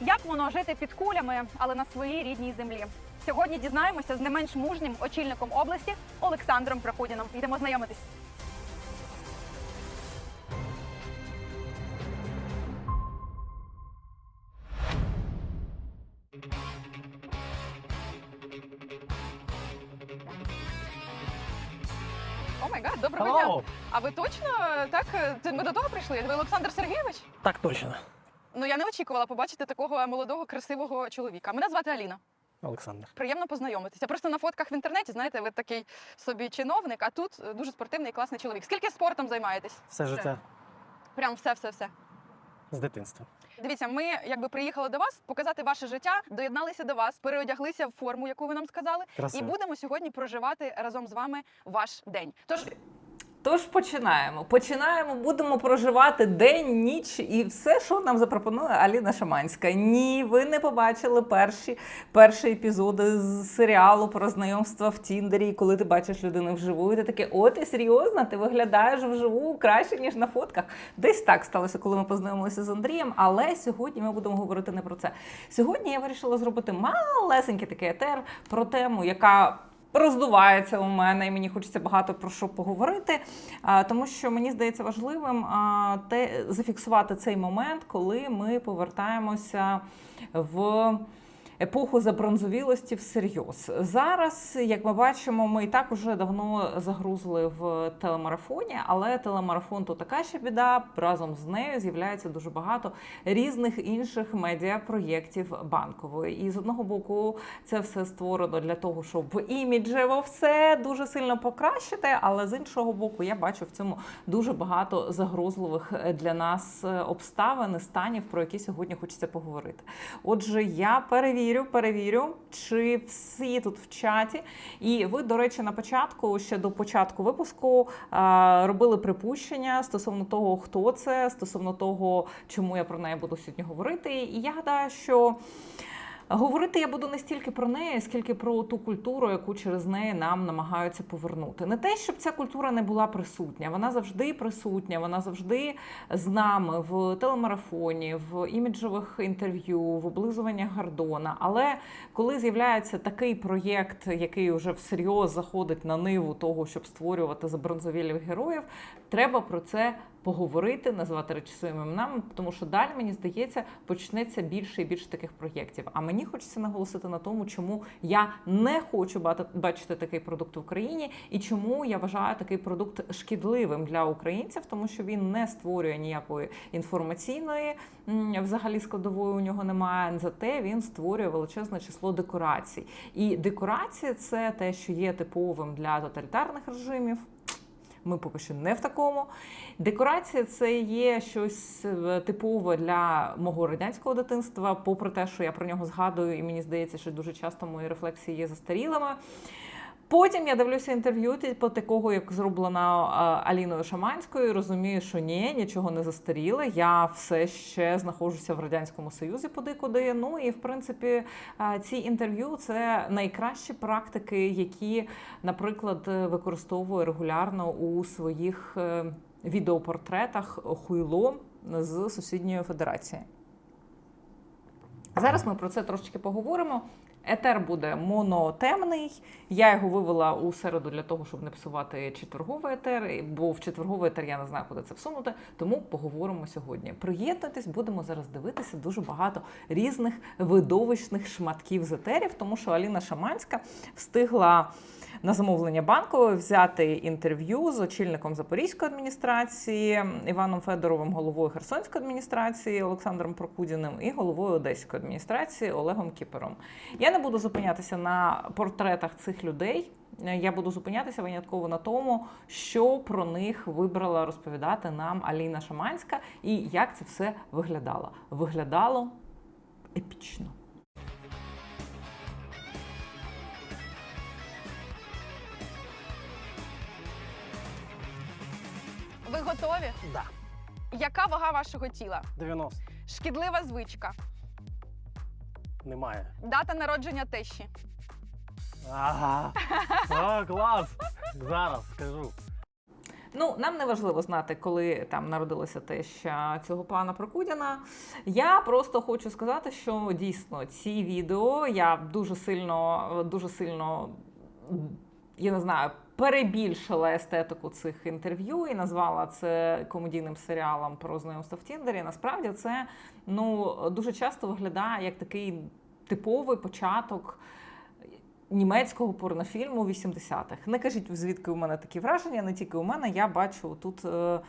Як воно жити під кулями, але на своїй рідній землі? Сьогодні дізнаємося з не менш мужнім очільником області Олександром Прокудіном. Йдемо знайомитись. О май гад, доброго дня. А ви точно так? Це ми до того прийшли? Ви Олександр Сергійович? Так точно. Ну я не очікувала побачити такого молодого, красивого чоловіка. Мене звати Аліна. Олександр. Приємно познайомитися. Просто на фотках в інтернеті, знаєте, ви такий собі чиновник, а тут е, дуже спортивний і класний чоловік. Скільки спортом займаєтесь? Все життя Прям все, все, все. з дитинства. Дивіться, ми якби приїхали до вас показати ваше життя, доєдналися до вас, переодяглися в форму, яку ви нам сказали, і будемо сьогодні проживати разом з вами ваш день. Тож Тож починаємо. Починаємо, будемо проживати день, ніч і все, що нам запропонує Аліна Шаманська. Ні, ви не побачили перші, перші епізоди з серіалу про знайомства в Тіндері. Коли ти бачиш людину вживу, і ти таке, о, ти серйозно, ти виглядаєш вживу краще, ніж на фотках. Десь так сталося, коли ми познайомилися з Андрієм. Але сьогодні ми будемо говорити не про це. Сьогодні я вирішила зробити малесенький такий етер про тему, яка роздувається у мене, і мені хочеться багато про що поговорити, тому що мені здається важливим те зафіксувати цей момент, коли ми повертаємося в. Епоху забронзовілості всерйоз. Зараз, як ми бачимо, ми і так уже давно загрузли в телемарафоні, але телемарафон то така ще біда. Разом з нею з'являється дуже багато різних інших медіапроєктів банкової. І з одного боку, це все створено для того, щоб іміджево все дуже сильно покращити. Але з іншого боку, я бачу в цьому дуже багато загрозливих для нас е, обставин станів, про які сьогодні хочеться поговорити. Отже, я перевірю, перевірю, чи всі тут в чаті. І ви, до речі, на початку, ще до початку випуску, робили припущення стосовно того, хто це, стосовно того, чому я про неї буду сьогодні говорити. І я гадаю, що. Говорити я буду не стільки про неї, скільки про ту культуру, яку через неї нам намагаються повернути. Не те, щоб ця культура не була присутня, вона завжди присутня, вона завжди з нами в телемарафоні, в іміджових інтерв'ю, в облизуваннях Гордона. Але коли з'являється такий проєкт, який вже всерйоз заходить на ниву того, щоб створювати забронзовілих героїв, треба про це поговорити, назвати речі своїми іменами, тому що далі мені здається почнеться більше і більше таких проєктів. А мені хочеться наголосити на тому, чому я не хочу бачити такий продукт в Україні, і чому я вважаю такий продукт шкідливим для українців, тому що він не створює ніякої інформаційної взагалі складової у нього немає. Зате він створює величезне число декорацій. І декорації це те, що є типовим для тоталітарних режимів. Ми поки що не в такому. Декорація це є щось е, типове для мого радянського дитинства, попри те, що я про нього згадую, і мені здається, що дуже часто мої рефлексії є застарілими. Потім я дивлюся інтерв'ю, типу такого, як зроблено Аліною Шаманською, і розумію, що ні, нічого не застаріло. Я все ще знаходжуся в радянському союзі подекуди. Ну і в принципі, ці інтерв'ю це найкращі практики, які, наприклад, використовує регулярно у своїх е, відеопортретах хуйло з сусідньої федерації. Зараз ми про це трошечки поговоримо. Етер буде монотемний. Я його вивела у середу для того, щоб не псувати четверговий етер, бо в четверговий етер я не знаю, куди це всунути. Тому поговоримо сьогодні. Приєднуйтесь, будемо зараз дивитися дуже багато різних видовищних шматків з етерів, тому що Аліна Шаманська встигла на замовлення банкової взяти інтерв'ю з очільником Запорізької адміністрації Іваном Федоровим, головою Херсонської адміністрації Олександром Прокудіним і головою Одеської адміністрації Олегом Кіпером. Я не буду зупинятися на портретах цих людей. Я буду зупинятися винятково на тому, що про них вибрала розповідати нам Аліна Шаманська і як це все виглядало. Виглядало епічно. Готові? Да. Яка вага вашого тіла? 90. Шкідлива звичка, Немає. дата народження тещі, Ага. О, клас. Зараз скажу. Ну, нам не важливо знати, коли там народилося теща цього пана Прокудіна. Я просто хочу сказати, що дійсно ці відео я дуже сильно, дуже сильно, я не знаю, перебільшила естетику цих інтерв'ю і назвала це комедійним серіалом про знайомство в Тіндері. Насправді це ну дуже часто виглядає як такий типовий початок німецького порнофільму 80-х. Не кажіть, звідки у мене такі враження, не тільки у мене. Я бачу тут е, е,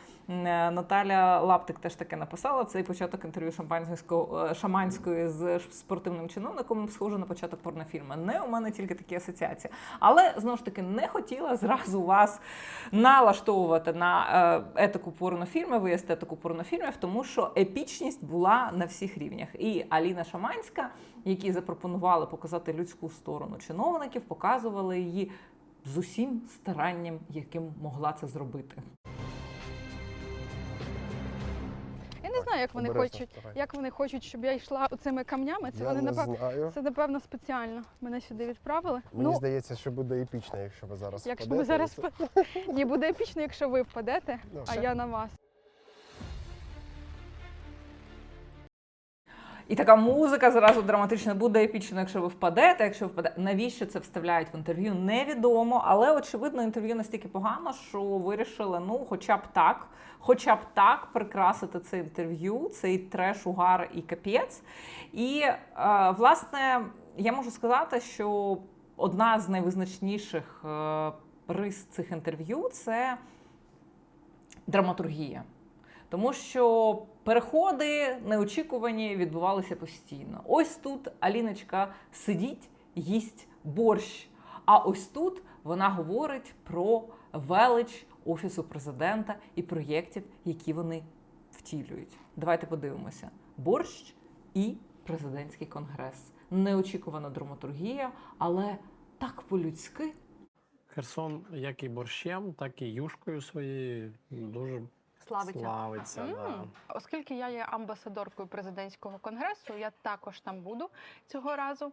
Наталя Лаптик теж таке написала. Цей початок інтерв'ю шампанського е, шаманської з спортивним чиновником схоже на початок порнофільму. Не у мене тільки такі асоціації. Але знову ж таки не хотіла зразу вас налаштовувати на е, етику порнофільмів і естетику порнофільмів, тому що епічність була на всіх рівнях. І Аліна Шаманська, які запропонували показати людську сторону чиновників, показували її з усім старанням, яким могла це зробити. Я не знаю, як вони Обережно хочуть, вставай. як вони хочуть, щоб я йшла оцими камнями. Це Я вони не напевно. знаю. Це напевно спеціально мене сюди відправили. Мені ну, здається, що буде епічно, якщо ви зараз якщо впадете, ви зараз це- ні, буде епічно, якщо ви впадете, Ну, а я на вас. І така музика зразу драматична буде епічно, якщо ви впадете. Якщо впадете, навіщо це вставляють в інтерв'ю? Невідомо, але очевидно, інтерв'ю настільки погано, що вирішили, ну, хоча б так, хоча б так прикрасити це інтерв'ю, цей треш, угар і капець. І е, власне я можу сказати, що одна з найвизначніших е, рис цих інтерв'ю це драматургія. Тому що переходи неочікувані відбувалися постійно. Ось тут Аліночка сидить, їсть борщ. А ось тут вона говорить про велич офісу президента і проєктів, які вони втілюють. Давайте подивимося: борщ і президентський конгрес. Неочікувана драматургія, але так по-людськи. Херсон, як і борщем, так і юшкою своєю дуже славиться. М. Да. Оскільки я є амбасадоркою президентського конгресу, я також там буду цього разу.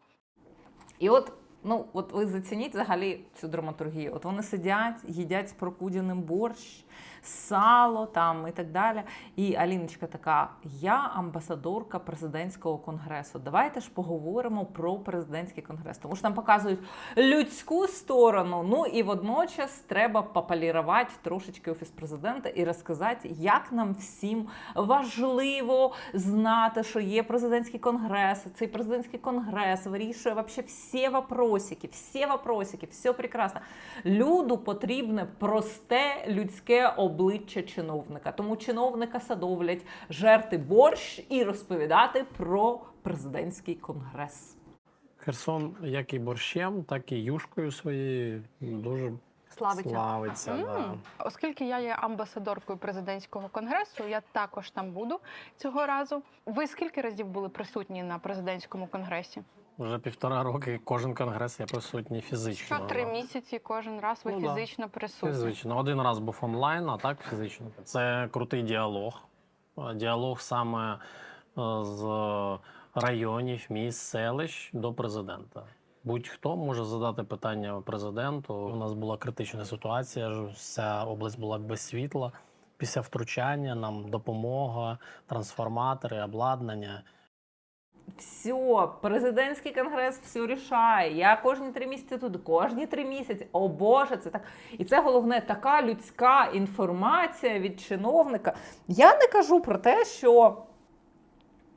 І от, ну, от ви зацініть взагалі цю драматургію. От вони сидять, їдять з прокудяним борщ, сало там і так далі. І Аліночка така: я амбасадорка президентського конгресу. Давайте ж поговоримо про президентський конгрес. Тому що там показують людську сторону. Ну і водночас треба попалірувати трошечки офіс президента і розказати, як нам всім важливо знати, що є президентський конгрес. Цей президентський конгрес вирішує вообще всі вопросики, всі вопросики, все прекрасно. Люду потрібне просте людське обличчя чиновника. Тому чиновника садовлять жерти борщ і розповідати про президентський конгрес. Херсон, як і борщем, так і юшкою своєю дуже славиться. М. Да. Оскільки я є амбасадоркою президентського конгресу, я також там буду цього разу. Ви скільки разів були присутні на президентському конгресі? Вже півтора роки кожен конгрес я присутній фізично. Що три місяці кожен раз ви Ну, да. фізично присутні? Фізично. Один раз був онлайн, а так фізично. Це крутий діалог. Діалог саме е, з районів, міст, селищ до президента. Будь-хто може задати питання президенту. У нас була критична ситуація, вся область була без світла. Після втручання нам допомога, трансформатори, обладнання. Все, президентський конгрес все рішає. Я кожні три місяці тут, кожні три місяці. О Боже, це так. І це головне така людська інформація від чиновника. Я не кажу про те, що.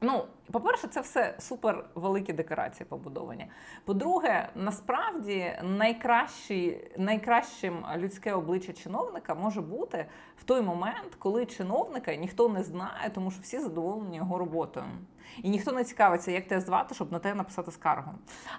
Ну, по-перше, це все супер великі декорації побудовані. По-друге, насправді найкращий, найкращим людське обличчя чиновника може бути в той момент, коли чиновника ніхто не знає, тому що всі задоволені його роботою. І ніхто не цікавиться, як тебе звати, щоб на тебе написати скаргу.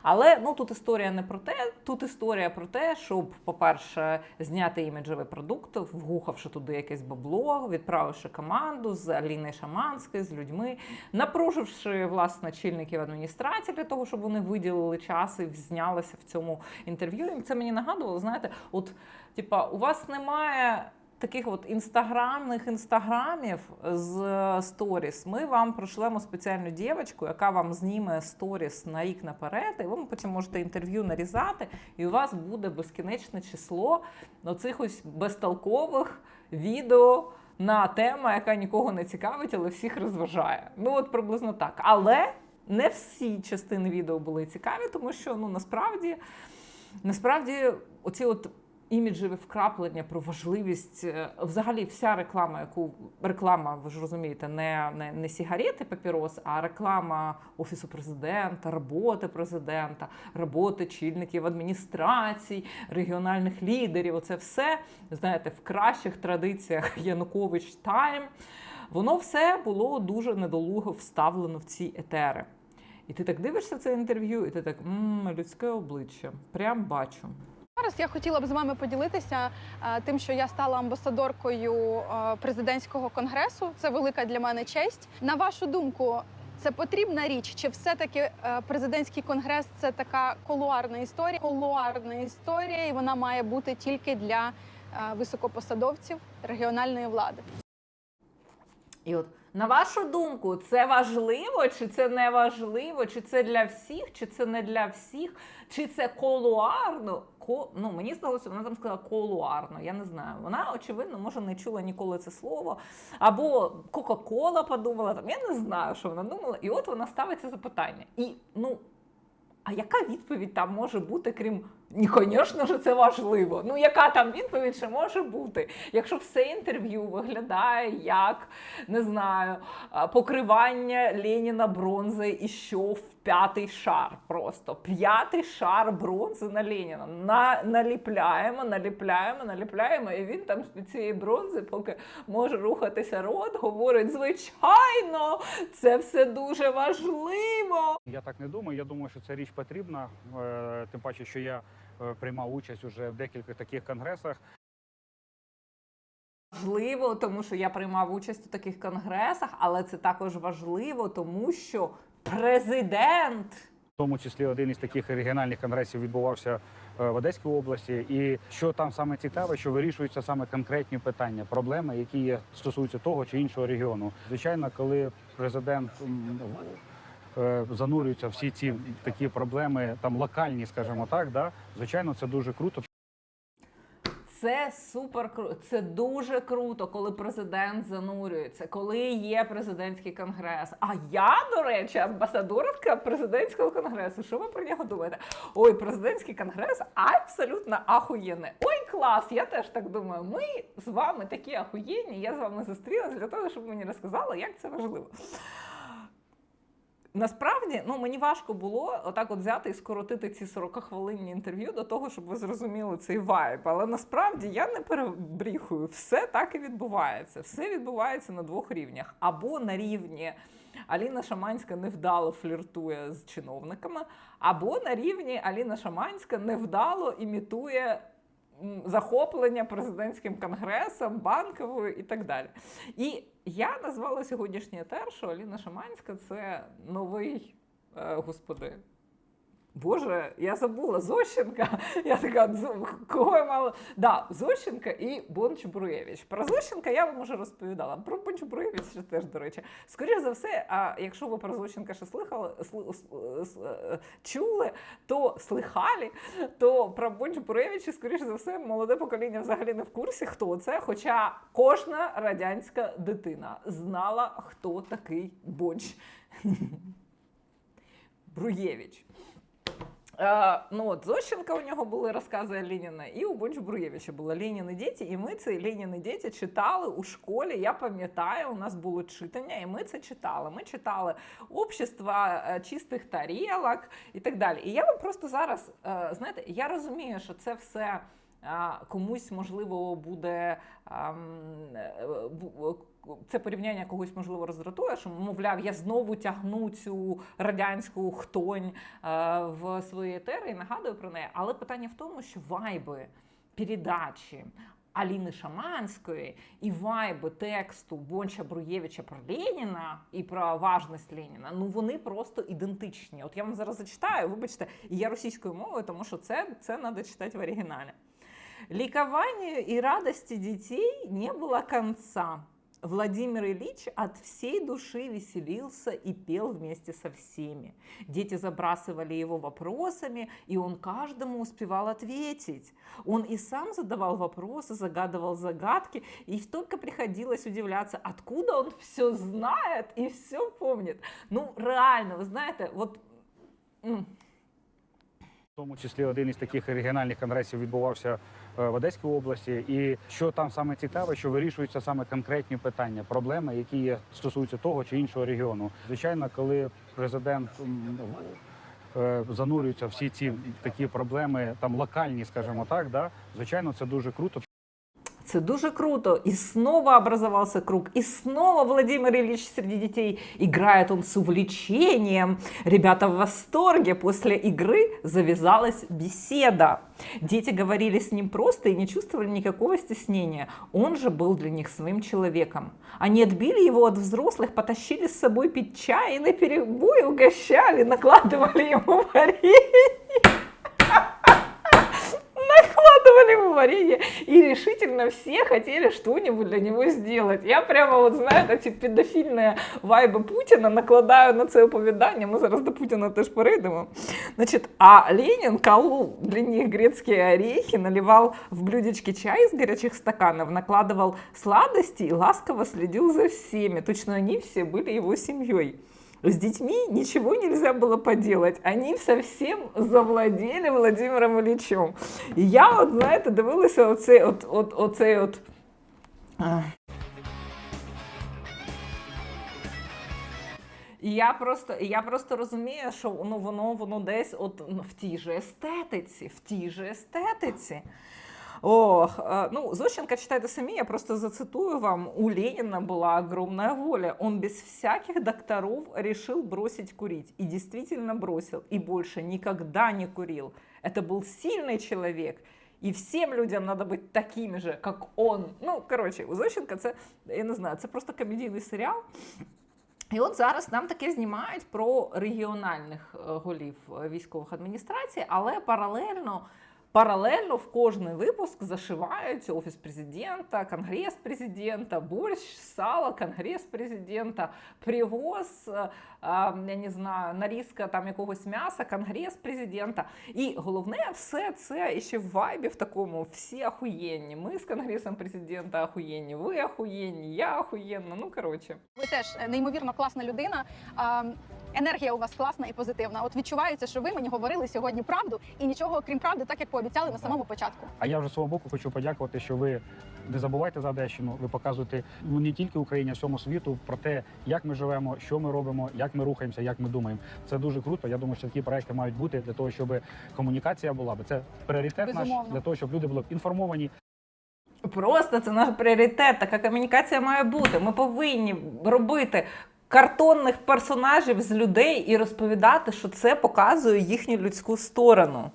Але ну тут історія не про те. Тут історія про те, щоб, по-перше, зняти іміджевий продукт, вгухавши туди якесь бабло, відправивши команду з Аліною Шаманською, з людьми, напруживши власне чільників адміністрації для того, щоб вони виділили час і знялися в цьому інтерв'ю. І це мені нагадувало, знаєте, от типа, у вас немає таких от інстаграмних інстаграмів з е, сторіс, ми вам прошлемо спеціальну дівчинку, яка вам зніме сторіс на рік наперед, і ви потім можете інтерв'ю нарізати, і у вас буде безкінечне число оцих ось безтолкових відео на тему, яка нікого не цікавить, але всіх розважає. Ну от приблизно так. Але не всі частини відео були цікаві, тому що ну насправді, насправді, оці от. Іміджеві вкраплення про важливість е, взагалі вся реклама, яку реклама, ви ж розумієте, не, не, не сігарети папірос, а реклама офісу президента, роботи президента, роботи чільників адміністрацій, регіональних лідерів. Оце все знаєте, в кращих традиціях Янукович Тайм. Воно все було дуже недолуго вставлено в ці етери. І ти так дивишся це інтерв'ю, і ти так «М, людське обличчя. Прям бачу. Зараз я хотіла б з вами поділитися е, тим, що я стала амбасадоркою е, президентського конгресу. Це велика для мене честь. На вашу думку, це потрібна річ? Чи все-таки е, президентський конгрес це така колуарна історія? Колуарна історія, і вона має бути тільки для високопосадовців регіональної влади. І от на вашу думку, це важливо, чи це не важливо, чи це для всіх, чи це не для всіх, чи це колуарно? Ко... Ну, мені здалося, вона там сказала колуарно, я не знаю. Вона, очевидно, може, не чула ніколи це слово. Або Кока-Кола подумала, там, я не знаю, що вона думала. І от вона ставить це запитання. І, ну, а яка відповідь там може бути, крім ні, звісно ж, це важливо. Ну, яка там відповідь ще може бути? Якщо все інтерв'ю виглядає як не знаю, покривання Леніна бронзи і що в п'ятий шар. Просто п'ятий шар бронзи на Леніна. На, наліпляємо, наліпляємо, наліпляємо, і він там з цієї бронзи, поки може рухатися рот, говорить: звичайно, це все дуже важливо. Я так не думаю. Я думаю, що ця річ потрібна. е, Тим паче, що я приймав участь уже в декількох таких конгресах. Важливо, тому що я приймав участь у таких конгресах, але це також важливо, тому що президент. В тому числі один із таких регіональних конгресів відбувався е, в Одеській області. І що там саме цікаве, що вирішуються саме конкретні питання, проблеми, які є, стосуються того чи іншого регіону. Звичайно, коли президент е, занурюється в всі ці такі проблеми, там локальні, скажімо так, да, звичайно, це дуже круто. Це супер. Це дуже круто, коли президент занурюється, коли є президентський конгрес. А я, до речі, амбасадорка президентського конгресу. Що ви про нього думаєте? Ой, президентський конгрес абсолютно ахуєнний. Ой, клас! Я теж так думаю. Ми з вами такі ахуєнні. Я з вами зустрілася для того, щоб мені розказали, як це важливо. Насправді, ну мені важко було отак от взяти і скоротити ці 40-хвилинні інтерв'ю до того, щоб ви зрозуміли цей вайб. Але насправді я не перебріхую, все так і відбувається. Все відбувається на двох рівнях. Або на рівні Аліна Шаманська невдало фліртує з чиновниками, або на рівні Аліна Шаманська невдало імітує захоплення президентським конгресом, банковою і так далі. І я назвала сьогоднішній етер, що Аліна Шаманська це новий е, господи. Боже, я забула Зощенка. Я така кого я мала. Да, Зощенка і Бонч Бруєвич. Про Зощенка я вам уже розповідала. Про Бончбруєвич теж, до речі. Скоріше за все, а якщо ви про Зощенка ще слихали, сли- сли- е, чули, то слихали, то про Бонч Бруєвича, скоріше за все, молоде покоління взагалі не в курсі, хто це. Хоча кожна радянська дитина знала, хто такий Бонч Бруєвич. Ну от Зощенка у нього були розкази Леніна, і у Бонч Бруєвича були Леніни діти, і ми ці Леніни діти читали у школі. Я пам'ятаю, у нас було читання, і ми це читали. Ми читали общество е, чистих тарілок і так далі. І я вам просто зараз, е, знаєте, я розумію, що це все. Комусь можливо буде е, бу- це порівняння когось можливо роздратує, що мовляв, я знову тягну цю радянську хтонь е, в свої етери і нагадую про неї. Але питання в тому, що вайби передачі. Аліни Шаманської і вайби тексту Бонча Бруєвича про Леніна і про важність Леніна, ну вони просто ідентичні. От я вам зараз зачитаю, вибачте, і я російською мовою, тому що це, це треба читати в оригіналі. Ликованию и радости детей не было конца. Владимир Ильич от всей души веселился и пел вместе со всеми. Дети забрасывали его вопросами, и он каждому успевал ответить. Он и сам задавал вопросы, загадывал загадки, и только приходилось удивляться, откуда он все знает и все помнит. Ну, реально, ви знаєте, от. м, В тому числі один із таких регіональних конгресів відбувався е, в Одеській області. І що там саме цікаве, що вирішуються саме конкретні питання, проблеми, які стосуються того чи іншого регіону. Звичайно, коли президент е, занурюється всі ці такі проблеми, там локальні, скажімо так, да, звичайно, це дуже круто. Це дуже круто. И снова образовался круг. И снова Владимир Ильич среди детей. Играет он с увлечением. Ребята в восторге. После игры завязалась беседа. Дети говорили с ним просто и не чувствовали никакого стеснения. Он же был для них своим человеком. Они отбили его от взрослых, потащили с собой пить чай и на перебой угощали, накладывали ему варенье. накладывали ему варенье, и решительно все хотели что-нибудь для него сделать. Я прямо, от знаєте, ці педофільні вайби Путіна накладаю на це оповідання. Ми зараз до Путіна теж перейдемо. Значит, а Ленин колол для них грецкие орехи, наливал в блюдечки чай из горячих стаканов, накладывал сладости и ласково следил за всеми. Точно они все были его семьей. С детьми ничего нельзя было поделать. Они совсем завладели Владимиром Ильичем. І я, от, знаєте, дивилася оцей от, от, оцей от. І я просто, я просто розумію, що ну, воно, воно десь от, ну, в тій же естетиці, в тій же естетиці. Ох, э, ну, Зощенко читайте сами, я просто зацитую вам. У Ленина была огромная воля. Он без всяких докторов решил бросить курить. И действительно бросил. И больше никогда не курил. Это был сильный человек. І всім людям треба бути такими же, як он. Ну, коротше, у Зощенка це, я не знаю, це просто комедійний серіал. І от зараз нам таке знімають про регіональних е, голів е, військових адміністрацій, але паралельно. Паралельно в кожний випуск зашивають офіс президента, конгрес президента, борщ, сало, конгрес президента, привоз, е, я не знаю, нарізка там якогось м'яса, конгрес президента. І головне, все це ще в вайбі в такому всі ахуєнні. Ми з конгресом президента ахуєнні, ви ахуєнні, я ахуєнна. Ну коротше. Ви теж е, неймовірно класна людина. Енергія у вас класна і позитивна. От відчувається, що ви мені говорили сьогодні правду і нічого крім правди, так як пообіцяли на самому початку. А я вже свого боку хочу подякувати, що ви не забувайте за Одещину. Ви показуєте ну не тільки Україні, а всьому світу про те, як ми живемо, що ми робимо, як ми рухаємося, як ми думаємо. Це дуже круто. Я думаю, що такі проекти мають бути для того, щоб комунікація була. Бо це пріоритет наш для того, щоб люди були інформовані. Просто це наш пріоритет. Така комунікація має бути. Ми повинні робити картонних персонажів з людей і розповідати, що це показує їхню людську сторону.